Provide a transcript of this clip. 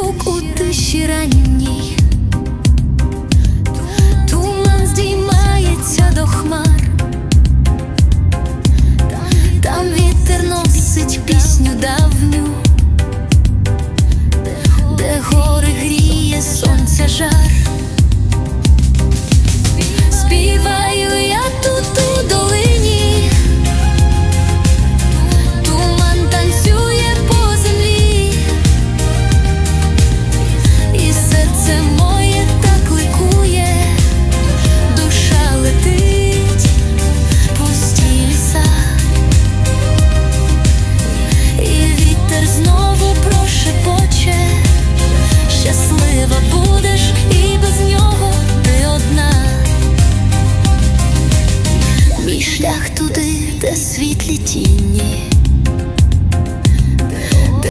звук у тысячи ранней шлях туди, де світлі тіні.